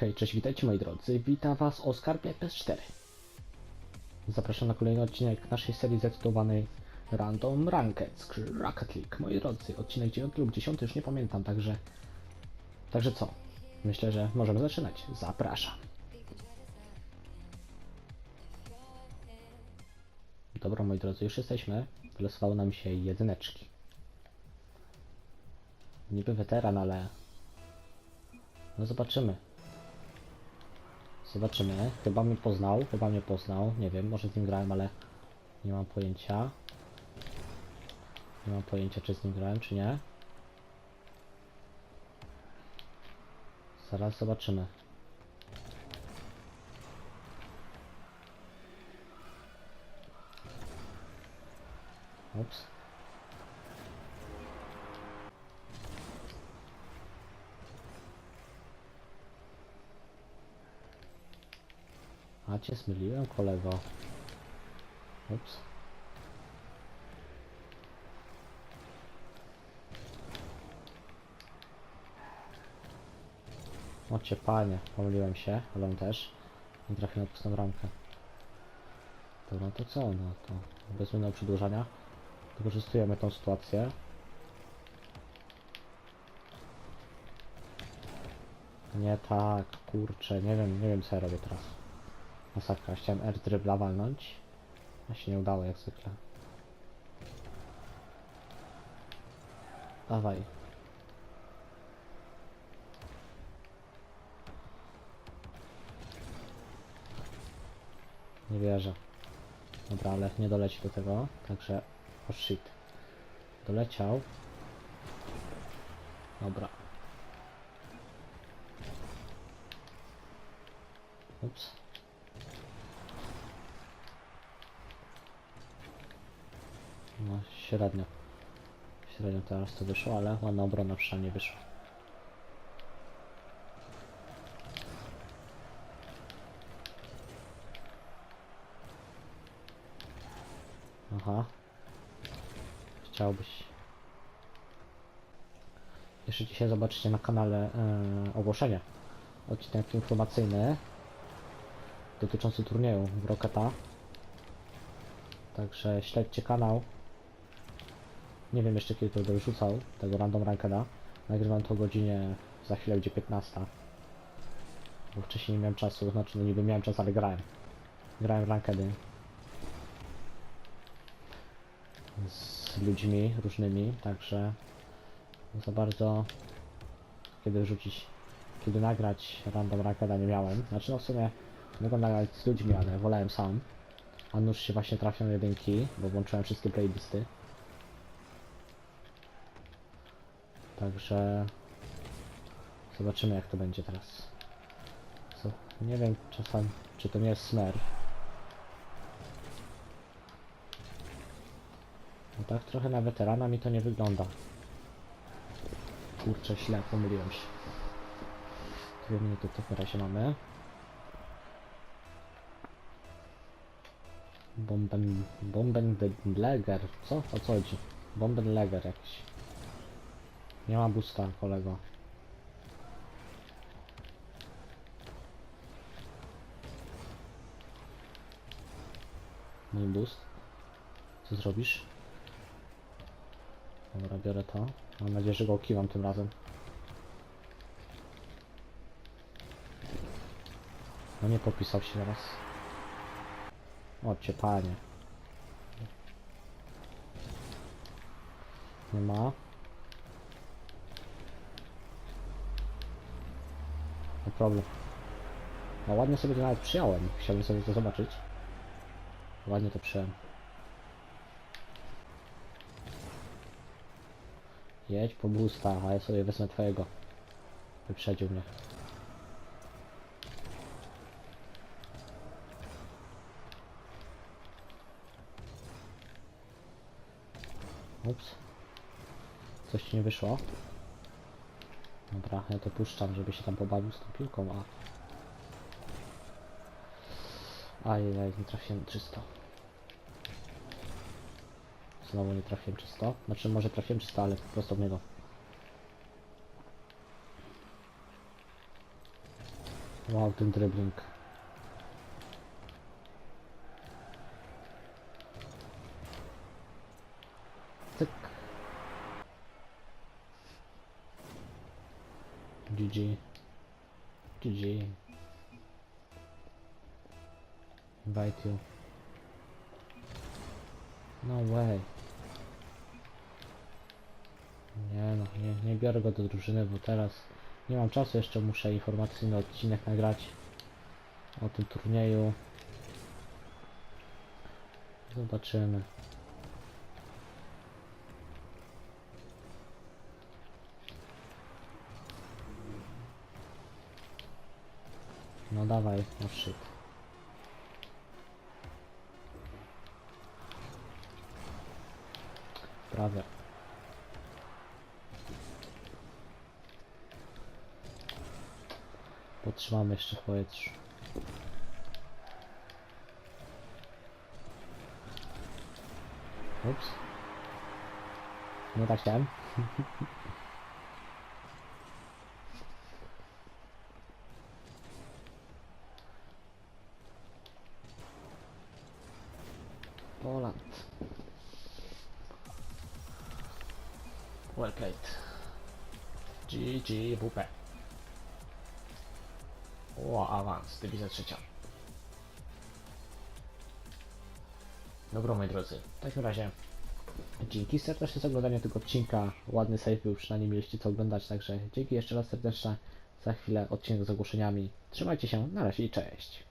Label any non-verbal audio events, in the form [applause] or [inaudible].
Hej, cześć, witajcie moi drodzy. Witam was Oskar PS4. Zapraszam na kolejny odcinek naszej serii zatytułowanej Random Ranked Rocket League. Moi drodzy, odcinek 9 lub 10 już nie pamiętam, także... Także co? Myślę, że możemy zaczynać. Zapraszam. Dobra, moi drodzy, już jesteśmy. Wylosowały nam się jedyneczki. Niby weteran, ale... No zobaczymy. Zobaczymy. Chyba mnie poznał, chyba mnie poznał. Nie wiem, może z nim grałem, ale nie mam pojęcia. Nie mam pojęcia, czy z nim grałem, czy nie. Zaraz zobaczymy. Ups. A cię zmyliłem, kolego. Ups. O cię panie, pomyliłem się, ale on też. Nie trafił na pustą ramkę. Dobra, to co? No to bez żadnego przedłużania wykorzystujemy tą sytuację. Nie tak, kurczę, nie wiem, nie wiem co ja robię teraz. Masakra, chciałem air dribla walnąć, a się nie udało jak zwykle. Dawaj. Nie wierzę. Dobra, ale nie doleci do tego, także... O shit. Doleciał. Dobra. Ups. No, średnio. Średnio teraz to wyszło, ale ładna obrona przynajmniej wyszła. Aha. Chciałbyś. Jeszcze dzisiaj zobaczycie na kanale e, ogłoszenie. Odcinek informacyjny dotyczący turnieju w Rocketa. Także śledźcie kanał. Nie wiem jeszcze kiedy to będę wrzucał, tego random rankeda. Nagrywam to o godzinie, za chwilę będzie 15. Bo wcześniej nie miałem czasu, znaczy no niby miałem czas, ale grałem. Grałem w rankedy. Z ludźmi różnymi, także za bardzo kiedy wrzucić, kiedy nagrać random rankeda nie miałem. Znaczy no w sumie mogłem nagrać z ludźmi, ale wolałem sam. A nóż się właśnie trafią jedynki, bo włączyłem wszystkie playlisty. Także zobaczymy jak to będzie teraz. Co? Nie wiem czasem czy to nie jest smurf. No tak trochę na weterana mi to nie wygląda. Kurczę, źle, pomyliłem się. Dwie minuty w razie mamy. Bomben... Bombenleger. Co? O co chodzi? Bombenleger jakiś. Nie ma boosta, kolego. Mój boost. Co zrobisz? Dobra, biorę to. Mam nadzieję, że go kiwam tym razem. No nie popisał się raz. O cię panie. Nie ma. No problem. No ładnie sobie to nawet przyjąłem. Chciałbym sobie to zobaczyć. Ładnie to przyjąłem. Jedź po boosta, a ja sobie wezmę twojego. Wyprzedził mnie. Ups. Coś ci nie wyszło. Dobra, ja to puszczam, żeby się tam pobawił z tą piłką, a... Ajajaj, nie trafiłem czysto. Znowu nie trafiłem czysto. Znaczy może trafiłem czysto, ale po prostu w niego. Wow, ten dribbling. GG. GG. Invite you. No way. Nie no, nie, nie biorę go do drużyny, bo teraz nie mam czasu, jeszcze muszę informacyjny odcinek nagrać o tym turnieju. Zobaczymy. No dawaj, no shit. Prawie. Potrzymamy jeszcze w powietrzu. Ups. Nie tak chciałem. [laughs] Well played. GG WP. O, awans, dywizja trzecia. Dobro, moi drodzy. W takim razie dzięki serdecznie za oglądanie tego odcinka. Ładny save był, przynajmniej mieliście co oglądać, także dzięki jeszcze raz serdeczne. Za chwilę odcinek z ogłoszeniami. Trzymajcie się, na razie i cześć.